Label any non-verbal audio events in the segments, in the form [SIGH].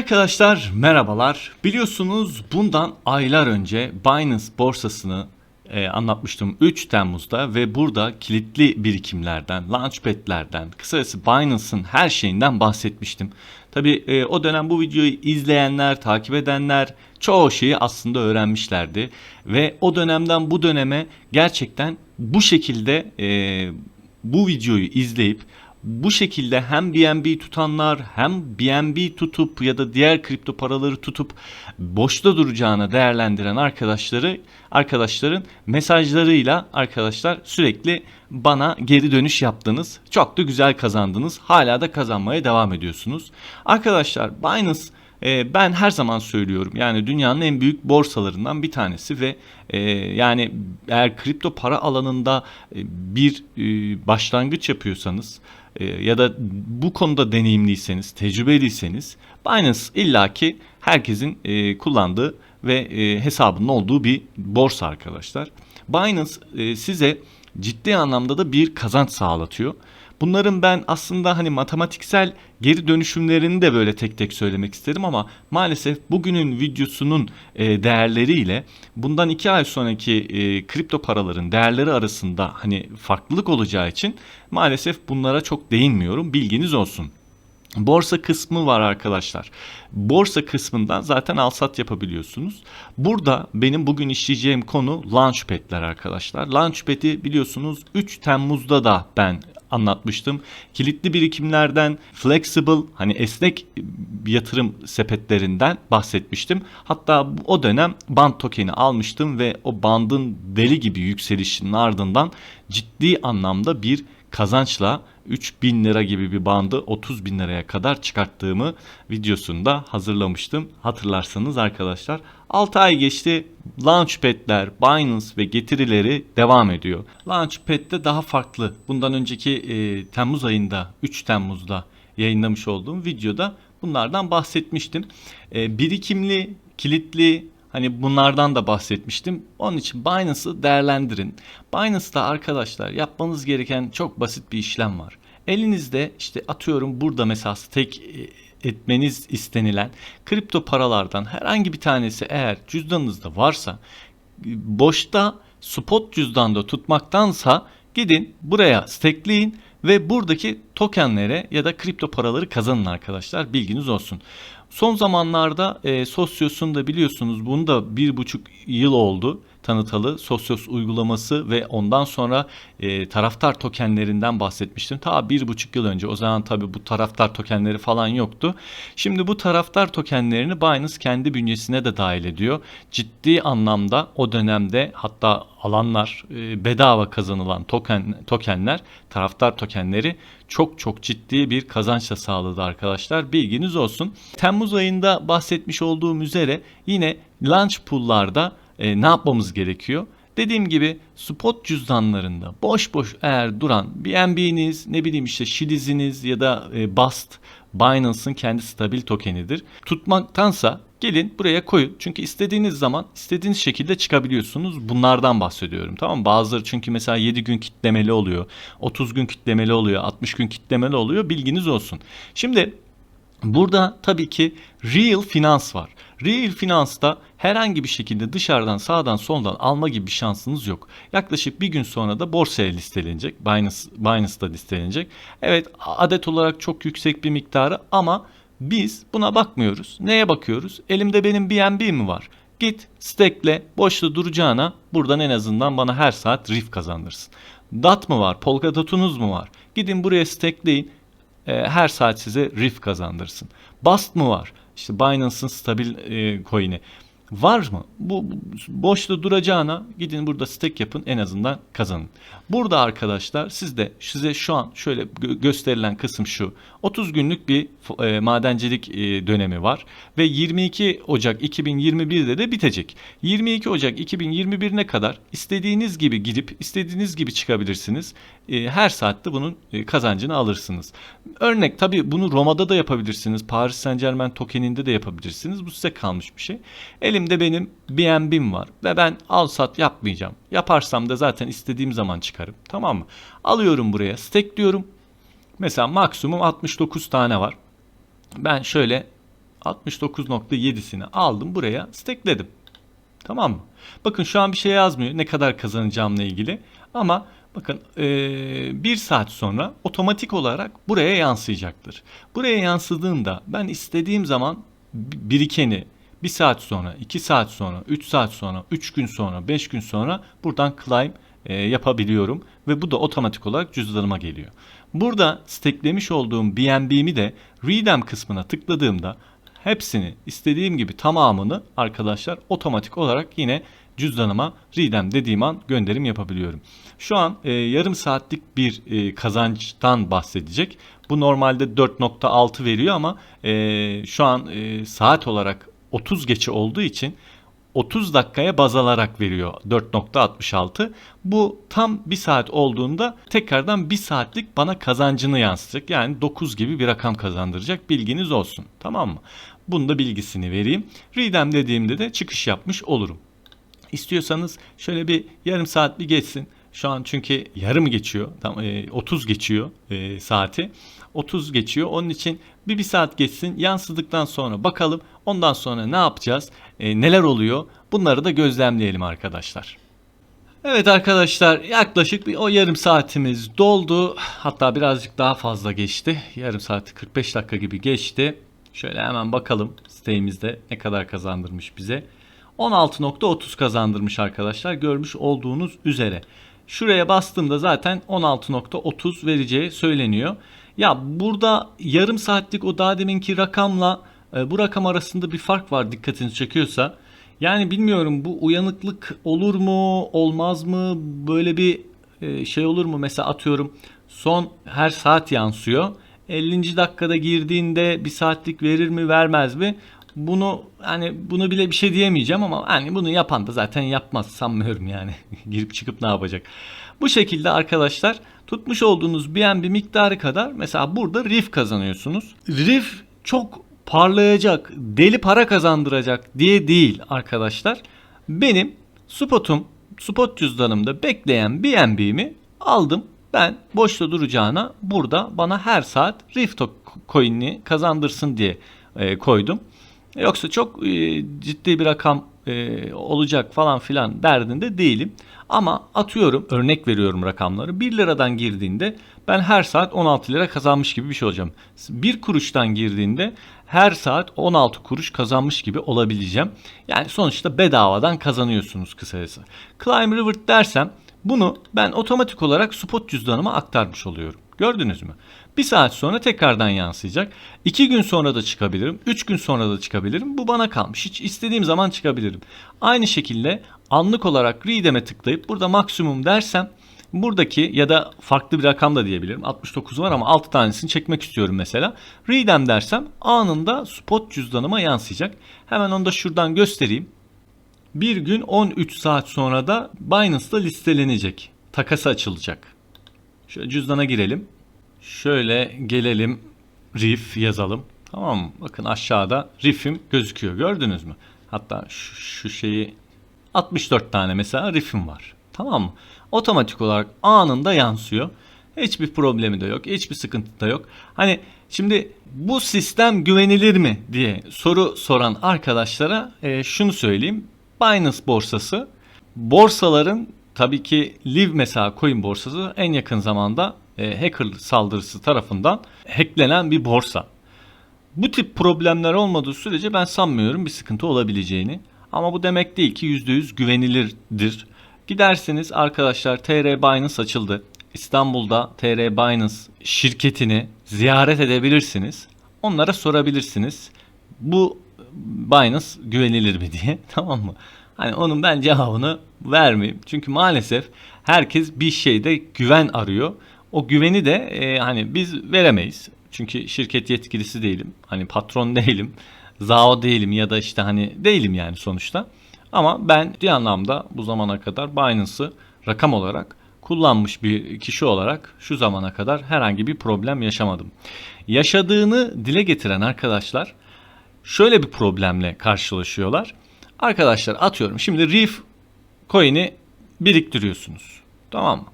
Arkadaşlar merhabalar. Biliyorsunuz bundan aylar önce Binance borsasını e, anlatmıştım 3 Temmuz'da ve burada kilitli birikimlerden, launchpad'lerden, kısacası Binance'ın her şeyinden bahsetmiştim. Tabi e, o dönem bu videoyu izleyenler, takip edenler çoğu şeyi aslında öğrenmişlerdi. Ve o dönemden bu döneme gerçekten bu şekilde e, bu videoyu izleyip bu şekilde hem BNB tutanlar hem BNB tutup ya da diğer kripto paraları tutup boşta duracağına değerlendiren arkadaşları arkadaşların mesajlarıyla arkadaşlar sürekli bana geri dönüş yaptınız. Çok da güzel kazandınız. Hala da kazanmaya devam ediyorsunuz. Arkadaşlar Binance e, ben her zaman söylüyorum yani dünyanın en büyük borsalarından bir tanesi ve e, yani eğer kripto para alanında e, bir e, başlangıç yapıyorsanız e, ya da bu konuda deneyimliyseniz, tecrübeliyseniz Binance illaki herkesin e, kullandığı ve e, hesabının olduğu bir borsa arkadaşlar. Binance e, size ciddi anlamda da bir kazanç sağlatıyor. Bunların ben aslında hani matematiksel geri dönüşümlerini de böyle tek tek söylemek isterim ama maalesef bugünün videosunun e, değerleriyle bundan iki ay sonraki e, kripto paraların değerleri arasında hani farklılık olacağı için maalesef bunlara çok değinmiyorum. Bilginiz olsun. Borsa kısmı var arkadaşlar. Borsa kısmından zaten alsat yapabiliyorsunuz. Burada benim bugün işleyeceğim konu Launchpad'ler arkadaşlar. Launchpad'i biliyorsunuz 3 Temmuz'da da ben anlatmıştım. Kilitli birikimlerden flexible hani esnek yatırım sepetlerinden bahsetmiştim. Hatta o dönem band tokeni almıştım ve o bandın deli gibi yükselişinin ardından ciddi anlamda bir kazançla 3000 lira gibi bir bandı 30 bin liraya kadar çıkarttığımı videosunda hazırlamıştım. Hatırlarsanız arkadaşlar 6 ay geçti Launchpad'ler, Binance ve getirileri devam ediyor. Launchpad'de daha farklı. Bundan önceki e, Temmuz ayında 3 Temmuz'da yayınlamış olduğum videoda bunlardan bahsetmiştim. E, birikimli, kilitli, Hani bunlardan da bahsetmiştim. Onun için Binance'ı değerlendirin. Binance'da arkadaşlar yapmanız gereken çok basit bir işlem var. Elinizde işte atıyorum burada mesela tek etmeniz istenilen kripto paralardan herhangi bir tanesi eğer cüzdanınızda varsa boşta spot cüzdanda tutmaktansa gidin buraya stakeleyin ve buradaki tokenlere ya da kripto paraları kazanın arkadaşlar bilginiz olsun. Son zamanlarda e, Sosyos'un da biliyorsunuz bunu da bir buçuk yıl oldu tanıtalı Sosyos uygulaması ve ondan sonra e, taraftar tokenlerinden bahsetmiştim. Ta bir buçuk yıl önce o zaman tabi bu taraftar tokenleri falan yoktu. Şimdi bu taraftar tokenlerini Binance kendi bünyesine de dahil ediyor. Ciddi anlamda o dönemde hatta alanlar e, bedava kazanılan token tokenler taraftar tokenleri çok çok ciddi bir kazançla sağladı arkadaşlar. Bilginiz olsun. Temmuz ayında bahsetmiş olduğum üzere yine launch pool'larda e, ne yapmamız gerekiyor? Dediğim gibi spot cüzdanlarında boş boş eğer duran BNB'niz ne bileyim işte Shiliz'iniz ya da e, Bust Binance'ın kendi stabil tokenidir. Tutmaktansa gelin buraya koyun. Çünkü istediğiniz zaman istediğiniz şekilde çıkabiliyorsunuz. Bunlardan bahsediyorum. Tamam Bazıları çünkü mesela 7 gün kitlemeli oluyor. 30 gün kitlemeli oluyor. 60 gün kitlemeli oluyor. Bilginiz olsun. Şimdi Burada tabii ki real finans var. Real finansta herhangi bir şekilde dışarıdan sağdan soldan alma gibi bir şansınız yok. Yaklaşık bir gün sonra da borsaya listelenecek. Binance, Binance'da listelenecek. Evet adet olarak çok yüksek bir miktarı ama biz buna bakmıyoruz. Neye bakıyoruz? Elimde benim BNB mi var? Git stekle boşta duracağına buradan en azından bana her saat RIF kazandırsın. DAT mı var? Polkadot'unuz mu var? Gidin buraya stekleyin e, her saat size RIF kazandırsın. Bust mı var? İşte Binance'ın stabil e, coin'i. Var mı? Bu boşta duracağına gidin burada stake yapın en azından kazanın. Burada arkadaşlar sizde size şu an şöyle gö- gösterilen kısım şu. 30 günlük bir e, madencilik e, dönemi var ve 22 Ocak 2021'de de bitecek. 22 Ocak 2021'ne kadar istediğiniz gibi gidip istediğiniz gibi çıkabilirsiniz. E, her saatte bunun e, kazancını alırsınız. Örnek tabi bunu Roma'da da yapabilirsiniz. Paris Saint Germain tokeninde de yapabilirsiniz. Bu size kalmış bir şey. Elimde benim BNB'm var ve ben al sat yapmayacağım. Yaparsam da zaten istediğim zaman çıkarım. Tamam mı? Alıyorum buraya stakeliyorum. Mesela maksimum 69 tane var. Ben şöyle 69.7'sini aldım buraya stekledim. Tamam mı? Bakın şu an bir şey yazmıyor ne kadar kazanacağımla ilgili. Ama bakın eee, bir saat sonra otomatik olarak buraya yansıyacaktır. Buraya yansıdığında ben istediğim zaman bi- birikeni bir saat sonra, iki saat sonra, üç saat sonra, üç gün sonra, beş gün sonra buradan claim e, yapabiliyorum ve bu da otomatik olarak cüzdanıma geliyor. Burada steklemiş olduğum BNB'mi de Redeem kısmına tıkladığımda hepsini istediğim gibi tamamını arkadaşlar otomatik olarak yine cüzdanıma Redeem dediğim an gönderim yapabiliyorum. Şu an e, yarım saatlik bir e, kazançtan bahsedecek. Bu normalde 4.6 veriyor ama e, şu an e, saat olarak 30 geçe olduğu için 30 dakikaya baz alarak veriyor 4.66. Bu tam 1 saat olduğunda tekrardan 1 saatlik bana kazancını yansıtacak. Yani 9 gibi bir rakam kazandıracak bilginiz olsun. Tamam mı? Bunun da bilgisini vereyim. Redeem dediğimde de çıkış yapmış olurum. İstiyorsanız şöyle bir yarım saat bir geçsin. Şu an çünkü yarım geçiyor. Tam e, 30 geçiyor e, saati. 30 geçiyor. Onun için bir bir saat geçsin. Yansıdıktan sonra bakalım. Ondan sonra ne yapacağız? E, neler oluyor? Bunları da gözlemleyelim arkadaşlar. Evet arkadaşlar yaklaşık bir o yarım saatimiz doldu. Hatta birazcık daha fazla geçti. Yarım saati 45 dakika gibi geçti. Şöyle hemen bakalım siteyimizde ne kadar kazandırmış bize. 16.30 kazandırmış arkadaşlar görmüş olduğunuz üzere. Şuraya bastığımda zaten 16.30 vereceği söyleniyor. Ya burada yarım saatlik o daha deminki rakamla bu rakam arasında bir fark var dikkatinizi çekiyorsa. Yani bilmiyorum bu uyanıklık olur mu olmaz mı böyle bir e, şey olur mu mesela atıyorum son her saat yansıyor. 50. dakikada girdiğinde bir saatlik verir mi vermez mi? Bunu hani bunu bile bir şey diyemeyeceğim ama hani bunu yapan da zaten yapmaz sanmıyorum yani. [LAUGHS] Girip çıkıp ne yapacak? Bu şekilde arkadaşlar tutmuş olduğunuz BNB miktarı kadar mesela burada RIF kazanıyorsunuz. RIF çok parlayacak, deli para kazandıracak diye değil arkadaşlar. Benim spotum, spot cüzdanımda bekleyen BNB'mi aldım. Ben boşta duracağına burada bana her saat RIF to- coin'i kazandırsın diye e, koydum. Yoksa çok e, ciddi bir rakam e, olacak falan filan derdinde değilim. Ama atıyorum örnek veriyorum rakamları. 1 liradan girdiğinde ben her saat 16 lira kazanmış gibi bir şey olacağım. 1 kuruştan girdiğinde her saat 16 kuruş kazanmış gibi olabileceğim. Yani sonuçta bedavadan kazanıyorsunuz kısacası. Climb Reward dersem bunu ben otomatik olarak spot cüzdanıma aktarmış oluyorum. Gördünüz mü? Bir saat sonra tekrardan yansıyacak. İki gün sonra da çıkabilirim. Üç gün sonra da çıkabilirim. Bu bana kalmış. Hiç istediğim zaman çıkabilirim. Aynı şekilde anlık olarak Redeem'e tıklayıp burada maksimum dersem buradaki ya da farklı bir rakam da diyebilirim. 69 var ama 6 tanesini çekmek istiyorum mesela. Redeem dersem anında spot cüzdanıma yansıyacak. Hemen onu da şuradan göstereyim. Bir gün 13 saat sonra da Binance'da listelenecek. Takası açılacak. Şöyle cüzdana girelim. Şöyle gelelim. Riff yazalım. Tamam mı? Bakın aşağıda riff'im gözüküyor. Gördünüz mü? Hatta şu, şu şeyi 64 tane mesela riff'im var. Tamam mı? Otomatik olarak anında yansıyor. Hiçbir problemi de yok. Hiçbir sıkıntı da yok. Hani şimdi bu sistem güvenilir mi diye soru soran arkadaşlara e, şunu söyleyeyim. Binance borsası borsaların tabii ki Liv mesela coin borsası en yakın zamanda e, hacker saldırısı tarafından hacklenen bir borsa. Bu tip problemler olmadığı sürece ben sanmıyorum bir sıkıntı olabileceğini. Ama bu demek değil ki %100 güvenilirdir. Gidersiniz arkadaşlar TR Binance açıldı. İstanbul'da TR Binance şirketini ziyaret edebilirsiniz. Onlara sorabilirsiniz. Bu Binance güvenilir mi diye [LAUGHS] tamam mı? Hani onun ben cevabını vermeyeyim. Çünkü maalesef herkes bir şeyde güven arıyor. O güveni de e, hani biz veremeyiz. Çünkü şirket yetkilisi değilim. Hani patron [LAUGHS] değilim. ZAO değilim ya da işte hani değilim yani sonuçta. Ama ben bir anlamda bu zamana kadar Binance'ı rakam olarak kullanmış bir kişi olarak şu zamana kadar herhangi bir problem yaşamadım. Yaşadığını dile getiren arkadaşlar şöyle bir problemle karşılaşıyorlar. Arkadaşlar atıyorum şimdi Reef coin'i biriktiriyorsunuz. Tamam mı?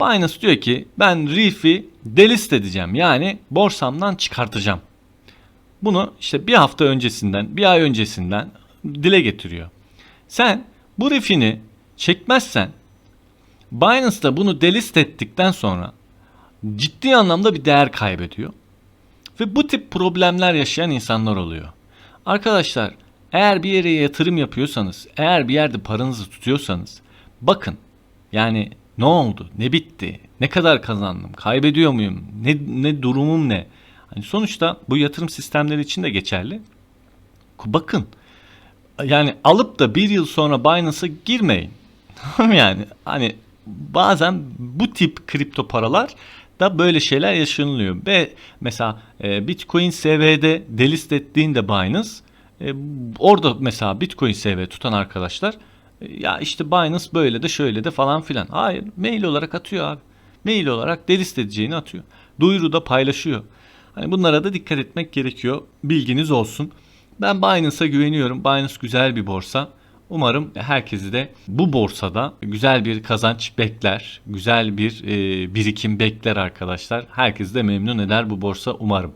Binance diyor ki ben Reef'i delist edeceğim. Yani borsamdan çıkartacağım. bunu işte bir hafta öncesinden, bir ay öncesinden dile getiriyor. Sen bu refini çekmezsen Binance da bunu delist ettikten sonra ciddi anlamda bir değer kaybediyor. Ve bu tip problemler yaşayan insanlar oluyor. Arkadaşlar eğer bir yere yatırım yapıyorsanız, eğer bir yerde paranızı tutuyorsanız bakın yani ne oldu, ne bitti, ne kadar kazandım, kaybediyor muyum, ne, ne durumum ne? Hani sonuçta bu yatırım sistemleri için de geçerli. Bakın yani alıp da bir yıl sonra Binance'a girmeyin. [LAUGHS] yani hani bazen bu tip kripto paralar da böyle şeyler yaşanılıyor. Ve mesela e, Bitcoin SV'de delist ettiğinde Binance e, orada mesela Bitcoin SV tutan arkadaşlar e, ya işte Binance böyle de şöyle de falan filan. Hayır mail olarak atıyor abi. Mail olarak delist edeceğini atıyor. Duyuruda paylaşıyor. Hani bunlara da dikkat etmek gerekiyor. Bilginiz olsun. Ben Binance'a güveniyorum. Binance güzel bir borsa. Umarım herkesi de bu borsada güzel bir kazanç bekler, güzel bir e, birikim bekler arkadaşlar. Herkesi de memnun eder bu borsa umarım.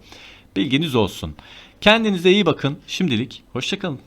Bilginiz olsun. Kendinize iyi bakın. Şimdilik hoşçakalın.